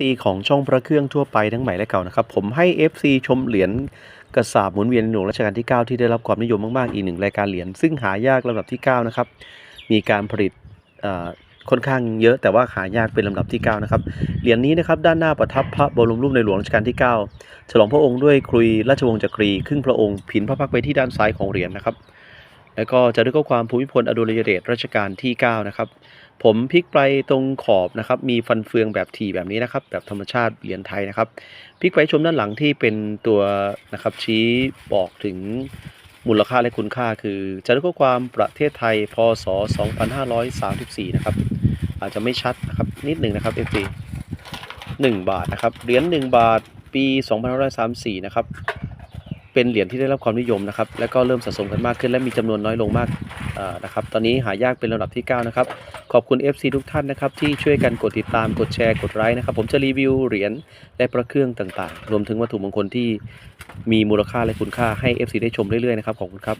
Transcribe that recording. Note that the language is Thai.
FC ของช่องพระเครื่องทั่วไปทั้งใหม่และเก่านะครับ ผมให้ FC ชมเหรียญกระสาบหมุนเวียนในหลวงรัชกาลที่ 9 ที่ได้รับความนิยมมาก ๆ อีกหนึ่งรายการเหรียญซึ่งหายากลำดับที่ 9 นะครับ มีการผลิตค่อนข้างเยอะแต่ว่าหายากเป็นลำดับที่ 9 นะครับเหรียญนี้นะครับด้านหน้าประทับพระบรมรูปในหลวงรัชกาลที่ 9 ฉลองพระองค์ด้วยครุยราชวงศ์จักรีครึ่งพระองค์ ผินพระพักตร์ไปที่ด้านซ้ายของเหรียญนะครับ แล้วก็จะด้วยข้อความภูมิพลอดุลยเดชรัชกาลที่ 9 นะครับ ผมพลิกไปตรงขอบนะครับ มีฟันเฟืองแบบถี่แบบนี้นะครับ แบบธรรมชาติเหรียญไทยนะครับ พลิกไปชมด้านหลังที่เป็นตัวนะครับชี้บอกถึงมูลค่าและคุณค่า คือจะด้วยข้อความประเทศไทย พศ 2534 นะครับ อาจจะไม่ชัดนะครับนิดหนึ่งนะครับ FD 1บาทนะครับ เหรียญ1บาทปี2534 นะครับ เป็นเหรียญที่ได้รับความนิยมนะครับ แล้วก็เริ่มสะสมกันมากขึ้น และมีจำนวนน้อยลงมากนะครับ ตอนนี้หายากเป็นระดับที่ 9 นะครับ ขอบคุณ FC ทุกท่านนะครับที่ช่วยกันกดติดตาม กดแชร์ กดไลค์นะครับ ผมจะรีวิวเหรียญและพระเครื่องต่างๆ รวมถึงวัตถุมงคลที่มีมูลค่าและคุณค่าให้ FC ได้ชมเรื่อยๆนะครับ ขอบคุณครับ